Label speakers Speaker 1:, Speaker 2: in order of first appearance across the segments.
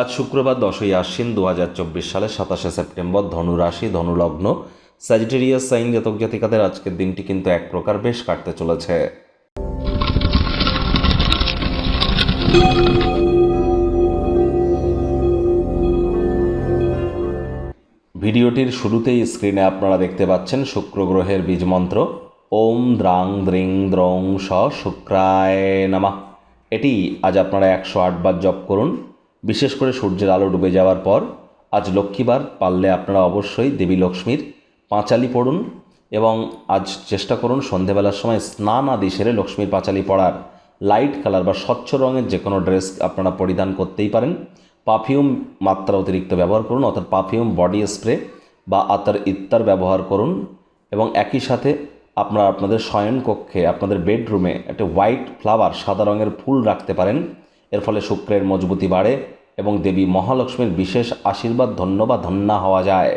Speaker 1: আজ শুক্রবার দশই আশ্বিন দু হাজার চব্বিশ সালের সাতাশে সেপ্টেম্বর ধনু রাশি ধনুলগ্ন স্যাজিটেরিয়াস সাইন জাতক জাতিকাদের আজকের দিনটি কিন্তু এক প্রকার বেশ কাটতে চলেছে। ভিডিওটির শুরুতেই স্ক্রিনে আপনারা দেখতে পাচ্ছেন শুক্র গ্রহের বীজ মন্ত্র। ওম দ্রাং দ্রিং দ্রং স শুক্রায় নামা। এটি আজ আপনারা একশো আটবার জপ করুন। বিশেষ করে সূর্যের আলো ডুবে যাওয়ার পর, আজ লক্ষ্মীবার পারলে আপনারা অবশ্যই দেবী লক্ষ্মীর পাঁচালি পড়ুন এবং আজ চেষ্টা করুন সন্ধেবেলার সময় স্নান আদি সেরে লক্ষ্মীর পাঁচালি পড়ার। লাইট কালার বা স্বচ্ছ রঙের যে কোনো ড্রেস আপনারা পরিধান করতেই পারেন। পারফিউম মাত্রা অতিরিক্ত ব্যবহার করুন, অর্থাৎ পারফিউম, বডি স্প্রে বা আতার ইত্তার ব্যবহার করুন এবং একই সাথে আপনারা আপনাদের শয়ন কক্ষে আপনাদের বেডরুমে একটা হোয়াইট ফ্লাওয়ার সাদা রঙের ফুল রাখতে পারেন। এর ফলে শুক্রের মজবুতি বাড়ে এবং দেবী মহালক্ষ্মীর বিশেষ আশীর্বাদ ধন্য বা ধন্যা হওয়া যায়।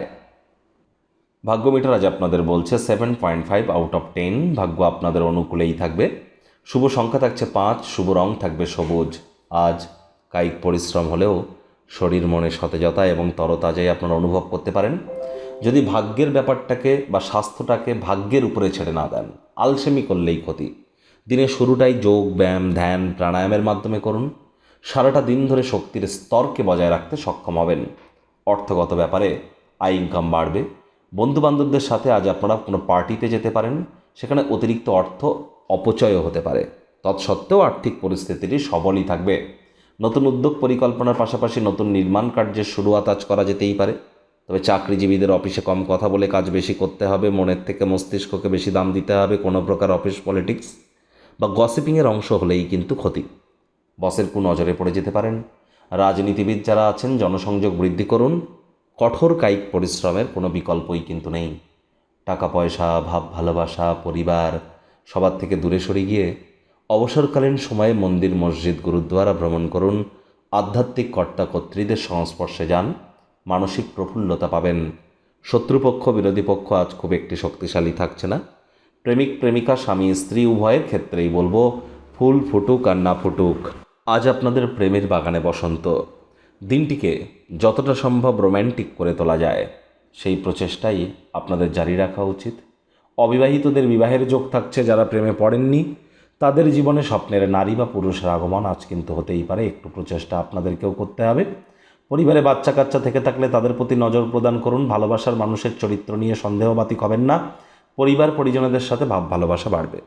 Speaker 1: ভাগ্য মিটার আজ আপনাদের বলছে seven point five out of ten ভাগ্য আপনাদের অনুকূলেই থাকবে। শুভ সংখ্যা থাকছে পাঁচ, শুভ রং থাকবে সবুজ। আজ কায়িক পরিশ্রম হলেও শরীর, মনে সতেজতা এবং তরতাজাই আপনারা অনুভব করতে পারেন। যদি ভাগ্যের ব্যাপারটাকে বা স্বাস্থ্যটাকে ভাগ্যের উপরে ছেড়ে না দেন, আলসেমি করলেই ক্ষতি। দিনের শুরুটাই যোগ, ব্যায়াম, ধ্যান, প্রাণায়ামের মাধ্যমে করুন। সারাটা দিন ধরে শক্তির স্তরকে বজায় রাখতে সক্ষম হবেন। অর্থগত ব্যাপারে আয় ইনকাম বাড়বে। বন্ধুবান্ধবদের সাথে আজ আপনারা কোনো পার্টিতে যেতে পারেন, সেখানে অতিরিক্ত অর্থ অপচয়ও হতে পারে। তৎসত্ত্বেও আর্থিক পরিস্থিতিটি সবলই থাকবে। নতুন উদ্যোগ পরিকল্পনার পাশাপাশি নতুন নির্মাণ কার্যের শুরুয়াত আজ করা যেতেই পারে। তবে চাকরিজীবীদের অফিসে কম কথা বলে কাজ বেশি করতে হবে, মনের থেকে মস্তিষ্ককে বেশি দাম দিতে হবে, কোনো প্রকার অফিস পলিটিক্স বা গসিপিংয়ের অংশ হলেই কিন্তু ক্ষতি। বসের কু নজরে পড়ে যেতে পারেন। রাজনীতিবিদ যারা আছেন, জনসংযোগ বৃদ্ধি করুন। কঠোর কায়িক পরিশ্রমের কোনো বিকল্পই কিন্তু নেই। টাকা পয়সা ভাব, ভালোবাসা, পরিবার সবার থেকে দূরে সরে গিয়ে অবসরকালীন সময়ে মন্দির, মসজিদ, গুরুদ্বারা ভ্রমণ করুন। আধ্যাত্মিক কর্তা কর্ত্রীদের সংস্পর্শে যান। মানসিক প্রফুল্লতা পাবেন। শত্রুপক্ষ, বিরোধী পক্ষ আজ খুব একটি শক্তিশালী থাকছে না। প্রেমিক, প্রেমিকা, স্বামী, স্ত্রী উভয়ের ক্ষেত্রেই বলব, ফুল ফুটুক আর না ফুটুক। আজ আপনাদের প্রেমের বাগানে বসন্ত। দিনটিকে যতটা সম্ভব রোম্যান্টিক করে তোলা যায়, সেই প্রচেষ্টাই আপনাদের জারি রাখা উচিত। অবিবাহিতদের বিবাহের যোগ থাকছে যারা প্রেমে পড়েননি, তাদের জীবনে স্বপ্নের নারী বা পুরুষের আগমন আজ কিন্তু হতেই পারে। একটু প্রচেষ্টা আপনাদেরকেও করতে হবে। পরিবারে বাচ্চা কাচ্চা থেকে থাকলে তাদের প্রতি নজর প্রদান করুন। ভালোবাসার মানুষের চরিত্র নিয়ে সন্দেহবাতিক হবেন না। পরিবার পরিজনদের সাথে ভাব ভালোবাসা বাড়বে।